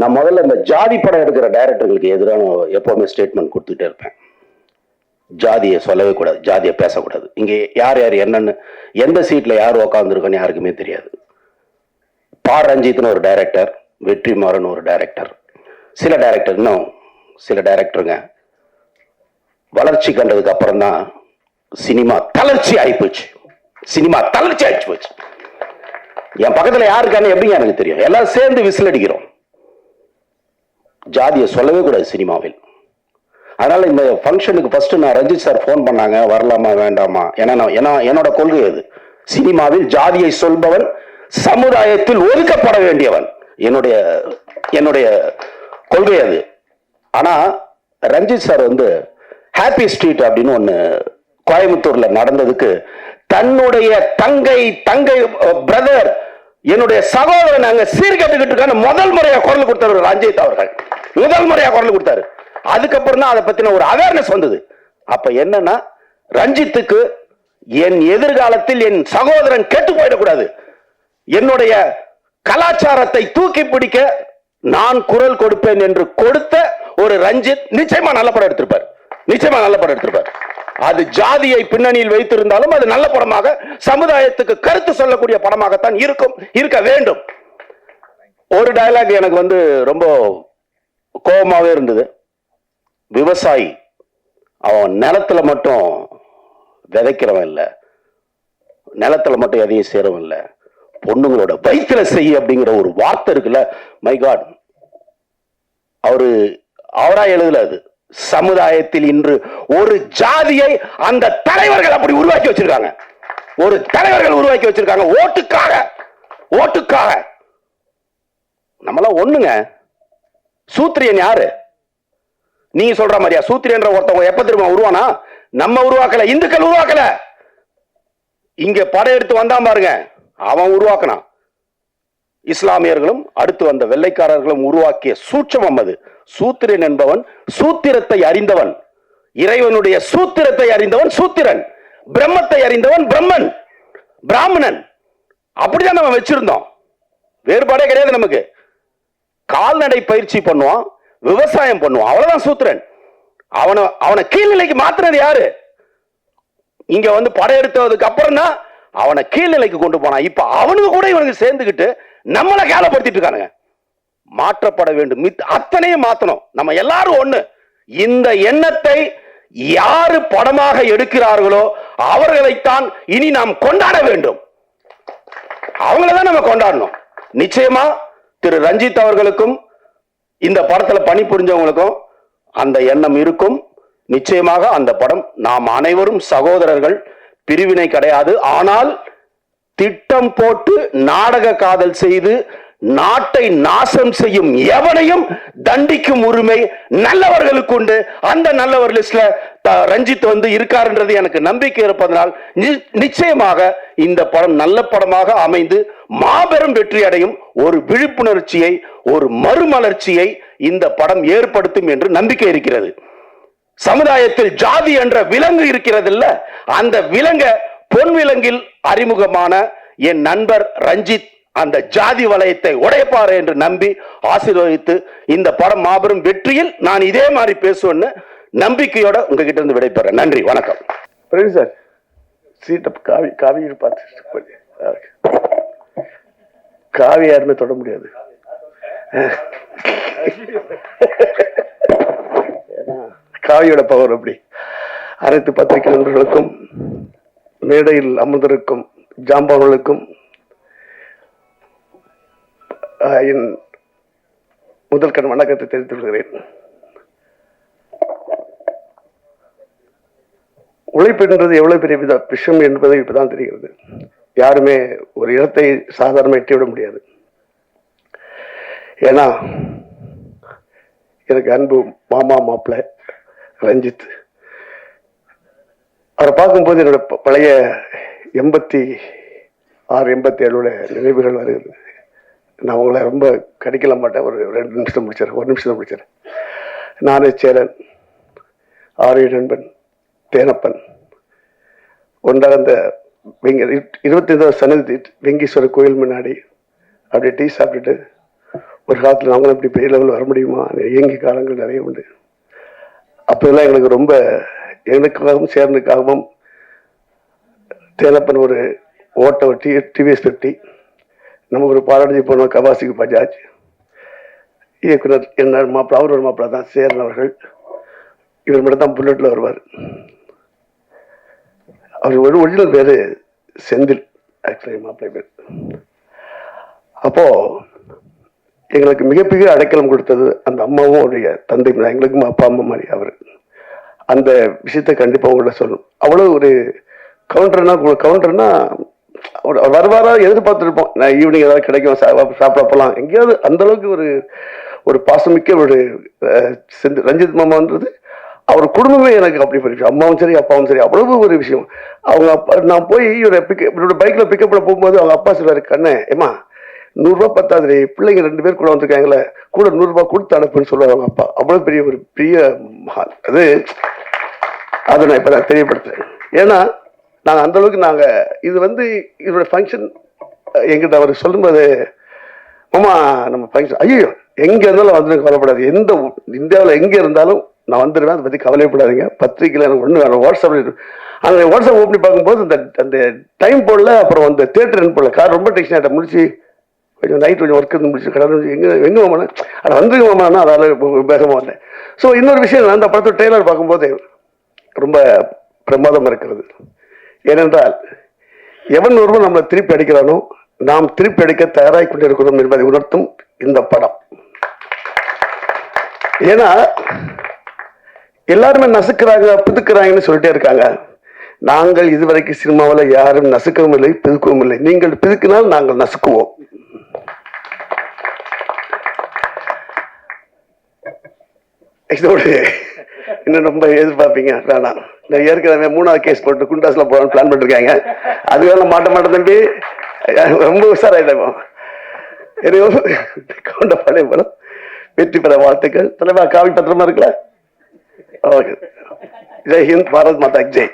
நான் முதல்ல இந்த ஜாதி படம் எடுக்கிற டைரக்டர்களுக்கு எதிரான எப்போவுமே ஸ்டேட்மெண்ட் கொடுத்துட்டே இருப்பேன். ஜாதியை சொல்லவே கூடாது ஜாதியை பேசக்கூடாது. இங்கே யார் யார் என்னன்னு எந்த சீட்டில் யார் உக்காந்துருக்கோன்னு யாருக்குமே தெரியாது. பா. ரஞ்சித்னு ஒரு டைரக்டர் வெற்றிமாறன் ஒரு டைரக்டர் சில டைரக்டர் இன்னும் சில டைரக்டருங்க வளர்ச்சி கண்டதுக்கு அப்புறம் தான் சினிமா தளர்ச்சி ஆயிப்போச்சு சினிமா தளர்ச்சி ஆயிடுச்சு போச்சு. என் பக்கத்தில் யாருக்கான்னு எப்படிங்க எனக்கு தெரியும்? எல்லாம் சேர்ந்து விசில் அடிக்கிறோம். ஜாதியை சொல்லவே கூடாது சினிமாவில். அதனால் இந்த ஃபங்க்ஷனுக்கு ஃபஸ்ட்டு நான் ரஞ்சித் சார் ஃபோன் பண்ணாங்க வரலாமா வேண்டாமா? ஏன்னா நான் ஏன்னா என்னோட கொள்கை அது. சினிமாவில் ஜாதியை சொல்பவன் சமுதாயத்தில் ஒதுக்கப்பட வேண்டியவன். என்னுடைய என்னுடைய கொள்கை அது. ஆனால் ரஞ்சித் சார் வந்து ஹாப்பி ஸ்ட்ரீட் அப்படின்னு ஒன்று கோயம்புத்தூரில் நடந்ததுக்கு தன்னுடைய தங்கை தங்கை பிரதர் என்னுடைய சகோதரன் அங்க சீர்கட்டுக்கிட்டு இருக்கான்னு முதல் முறையா குரல் கொடுத்தாரு ரஞ்சித் அவர்கள். முதல் முறையா குரல் கொடுத்தாரு. அதுக்கப்புறம் தான் அதை பத்தின ஒரு அவேர்னஸ் வந்தது. அப்ப என்னன்னா ரஞ்சித்துக்கு என் எதிர்காலத்தில் என் சகோதரன் கெட்டு போயிடக்கூடாது. என்னுடைய கலாச்சாரத்தை தூக்கி பிடிக்க நான் குரல் கொடுப்பேன் என்று கொடுத்த ஒரு ரஞ்சித் நிச்சயமா நல்ல படம் எடுத்திருப்பார். நிச்சயமா நல்ல படம் எடுத்திருப்பார். அது ஜாதியை பின்னணியில் வைத்திருந்தாலும் அது நல்ல படமாக சமுதாயத்துக்கு கருத்து சொல்லக்கூடிய படமாகத்தான் இருக்கும் இருக்க வேண்டும். ஒரு டயலாக் எனக்கு வந்து ரொம்ப கோபமாகவே இருந்தது. விவசாயி அவன் நிலத்துல மட்டும் விதைக்கிறவன் இல்லை. நிலத்துல மட்டும் எதையும் சேரவன் இல்லை. பொண்ணுங்களோட வயிற்றுல செய்ய அப்படிங்கிற ஒரு வார்த்தை இருக்குல்ல மை காட் அவரு அவரா எழுதல அது. சமுதாயத்தில் இன்று ஒரு ஜாதியை அந்த தலைவர்கள் அப்படி உருவாக்கி வச்சிருக்காங்க. ஒரு தலைவர்கள் உருவாக்கி வச்சிருக்காங்க. ஓட்டுக்காக ஓட்டுக்காக. நம்மளாம் ஒண்ணுங்க. சூத்திரியன் யாரு? நீ சொல்ற மாதிரியா? சூத்திரியன்ற ஒருத்தவங்க எப்ப திரும்ப உருவானா? நம்ம உருவாக்கல இந்துக்கள் உருவாக்கல. இங்க எடுத்து வந்தான் பாருங்க. அவன் உருவாக்கினான். இஸ்லாமியர்களும் அடுத்து வந்த வெள்ளைக்காரர்களும் உருவாக்கிய சூட்சமம் அது. சூத்திரன் என்பவன் சூத்திரத்தை அறிந்தவன். இறைவனுடைய சூத்திரத்தை அறிந்தவன் சூத்திரன். பிரம்மத்தை அறிந்தவன் பிரம்மன். பிராமணன். அப்படிதான் நம்ம வச்சிருந்தோம். வேறுபாடே கிடையாது நமக்கு. கால்நடை பயிற்சி பண்ணுவான் விவசாயம் பண்ணுவான். அவ்வளவுதான் சூத்திரன். அவனை அவனை கீழ்நிலைக்கு மாத்துறது யாரு? இங்க வந்து படையெடுத்ததுக்கு அப்புறம் தான் அவனை கீழ்நிலைக்கு கொண்டு போனான். இப்ப அவனுக்கு கூட இவனுக்கு சேர்ந்துக்கிட்டு நம்மளை கேலப்படுத்திட்டு இருக்கானுங்க. மாற்றப்பட வேண்டும். அத்தனையும் மாத்தணும். நம்ம எல்லாரும் ஒண்ணு. இந்த எண்ணத்தை யாரு படமாக எடுக்கிறார்களோ அவர்களைத்தான் இனி நாம் கொண்டாட வேண்டும். அவங்கள தான் நம்ம கொண்டாடணும். நிச்சயமா திரு ரஞ்சித் அவர்களுக்கும் இந்த படத்துல பணிபுரிஞ்சவங்களுக்கும் அந்த எண்ணம் இருக்கும். நிச்சயமாக அந்த படம் நாம் அனைவரும் சகோதரர்கள் பிரிவினை கிடையாது. ஆனால் திட்டம் போட்டு நாடக காதல் செய்து நாட்டை நாசம் செய்யும் எவனையும் தண்டிக்கும் உரிமை நல்லவர்களுக்கு உண்டு. அந்த நல்லவர் லிஸ்ட்ல த- ரஞ்சித் வந்து இருக்காருன்றது எனக்கு நம்பிக்கை இருப்பதனால் நி- நிச்சயமாக இந்த படம் நல்ல படமாக அமைந்து மாபெரும் வெற்றி அடையும் ஒரு விழிப்புணர்ச்சியை ஒரு மறுமலர்ச்சியை இந்த படம் ஏற்படுத்தும் என்று நம்பிக்கை இருக்கிறது. சமுதாயத்தில் ஜாதி என்ற விலங்கு இருக்கிறது இல்ல அந்த விலங்கை பொன் விலங்கில் அறிமுகமான என் நண்பர் ரஞ்சித் அந்த ஜாதி வலயத்தை உடைப்பார் என்று நம்பி ஆசீர்வதித்து இந்த படம் மாபெரும் வெற்றியில் நான் இதே மாதிரி பேசுவேன்னு நம்பிக்கையோட உங்ககிட்ட இருந்து விடைபெறேன். நன்றி வணக்கம். சார் சீட்டப் காவி காவியை பார்த்து காவி யாருமே தொட முடியாது. காவியோட பவர் அப்படி. அனைத்து பத்திரிகை நண்பர்களுக்கும் மேடையில் அமர்ந்திருக்கும் ஜாம்பவர்களுக்கும் என் முதல் கண் வணக்கத்தை தெரிவித்துக் கொள்கிறேன். உழைப்புன்றது எவ்வளவு பெரிய வித விஷயம் என்பது இப்பதான் தெரிகிறது. யாருமே ஒரு இடத்தை சாதாரணமாக எட்டிவிட முடியாது. ஏன்னா எனக்கு அன்பு மாமா மாப்பிள்ள ரஞ்சித் அவரை பார்க்கும்போது என்னோட பழைய எண்பத்தி ஆறு எண்பத்தி ஏழோட நினைவுகள் வருகிறது நான் உங்களை ரொம்ப கடிக்கல மாட்டேன். ஒரு ரெண்டு நிமிஷம் முடிச்சிடறேன். ஒரு நிமிஷம் முடிச்சிடறேன். நானே சேரன் ஆரிய நண்பன் தேனப்பன் ஒன்றாக அந்த வெங்க இருபத்தைந்தாவது சன்னதி வெங்கீஸ்வரர் கோயில் முன்னாடி அப்படியே டீ சாப்பிட்டுட்டு ஒரு காலத்தில் அவங்களும் இப்படி பெரிய லெவலில் வர முடியுமா? இயங்கி காலங்கள் நிறைய உண்டு. அப்போதெல்லாம் எங்களுக்கு ரொம்ப எனக்காகவும் சேர்ந்துக்காகவும் தேலப்பன் ஒரு ஓட்ட ஒட்டி டிவிஎஸ் ஃபிஃப்டி நம்ம ஒரு பாராட்டி போனோம் கவாசிக்கு பஜாஜ். இயக்குனர் என்ன மாப்பிள்ள அவர் ஒரு மாப்பிள்ள தான் சேரன் அவர்கள். இவர் மட்டும் தான் புல்லட்டில் வருவார். அவர் ஒரு ஒரிஜினல் பேர் செந்தில் ஆக்சுவலி மாப்பிள்ளை பேர். அப்போது எங்களுக்கு மிகப்பெரிய அடைக்கலம் கொடுத்தது அந்த அம்மாவும் அவருடைய தந்தை எங்களுக்கும் அப்பா அம்மா மாதிரி அவர். அந்த விஷயத்த கண்டிப்பா உங்கள்ட்ட சொல்லணும். அவ்வளவு ஒரு கவுண்டர்னா கவுண்டர்னா அவர் வருவாரா? எதிர்பார்த்துருப்போம். நான் ஈவினிங் ஏதாவது கிடைக்கும் சா- சாப்பிட போகலாம் எங்கேயாவது அந்த அளவுக்கு ஒரு ஒரு பாசமிக்க ஒரு அஹ், செந்து- ரஞ்சித் மாமான்றது அவர் குடும்பமே எனக்கு அப்படி போயிடுச்சு. அம்மாவும் சரி அப்பாவும் சரி அவ்வளவு ஒரு விஷயம். அவங்க அப்பா நான் போய் இவரை பிக்க இவரோட பைக்ல பிக்கப் பண்ண போகும்போது அவங்க அப்பா சொல்றாரு கண்ணே ஏமா நூறுரூவா பத்தாது பிள்ளைங்க ரெண்டு பேர் கூட வந்திருக்காங்களே கூட நூறுரூவா கொடுத்து அனுப்புன்னு சொல்லுவாங்க அவங்க அப்பா. அவ்வளோ பெரிய ஒரு பெரிய அது அதை நான் இப்போ நான் தெரியப்படுத்துறேன். ஏன்னா நாங்கள் அந்தளவுக்கு நாங்கள் இது வந்து இதோட ஃபங்க்ஷன் எங்கிட்ட அவர் சொல்லும்போது மாமா நம்ம ஃபங்க்ஷன் ஐயோ எங்கே இருந்தாலும் வந்து கவலைப்படாது எந்த இந்தியாவில் எங்கே இருந்தாலும் நான் வந்துடுவேன் அதை பற்றி கவலைப்படாதீங்க. பத்திரிக்கையில் எனக்கு ஒன்று வேணும். வாட்ஸ்அப்பில் அந்த வாட்ஸ்அப் ஓப்பன் பார்க்கும்போது அந்த அந்த டைம் போடல அப்புறம் அந்த தேட்டர் போடல. கார் ரொம்ப டெக்ஷன் ஆகிட்ட முடிச்சு கொஞ்சம் நைட் கொஞ்சம் ஒர்க் இருந்து முடிச்சு கடந்து எங்கே எங்கே மாமா ஆனால் வந்துருங்க மாமானா அதால் வேகமாக வந்தேன் ஸோ இன்னொரு விஷயம் நான் அந்த படத்தோட ட்ரெய்லர் பார்க்கும்போது ரொம்ப பிரமாதமாக இருக்கிறது. ஏனென்றால் எவன் ஒருவன் நம்மளை திருப்பி அடிக்கிறானோ நாம் திருப்பி அடிக்க தயாராகி கொண்டிருக்கிறோம் என்பதை உணர்த்தும் இந்த படம். ஏன்னா எல்லாருமே நசுக்கிறாங்க புதுக்கிறாங்கன்னு சொல்லிட்டே இருக்காங்க. நாங்கள் இதுவரைக்கும் சினிமாவில் யாரும் நசுக்கவும் இல்லை பிதுக்கவும் இல்லை. நீங்கள் பிதுக்கினால் நாங்கள் நசுக்குவோம். இதோடு இன்னும் ரொம்ப எதிர்பார்ப்பீங்க வேணாம். நான் ஏற்கனவே மூணாவது கேஸ் போட்டு குண்டாஸில் போகலான்னு பிளான் பண்ணிருக்காங்க. அது வேணாம் மாட்ட மாட்டேன் தம்பி. ரொம்ப உஷாராயிட்டோம் எனவே கொண்ட பழைய படம் வெற்றி பெற வாழ்த்துக்கள். தலைவா காவி பத்திரமா இருக்குல்ல ஓகே. ஜெய் ஹிந்த் பாரத் மாதா ஜெய்.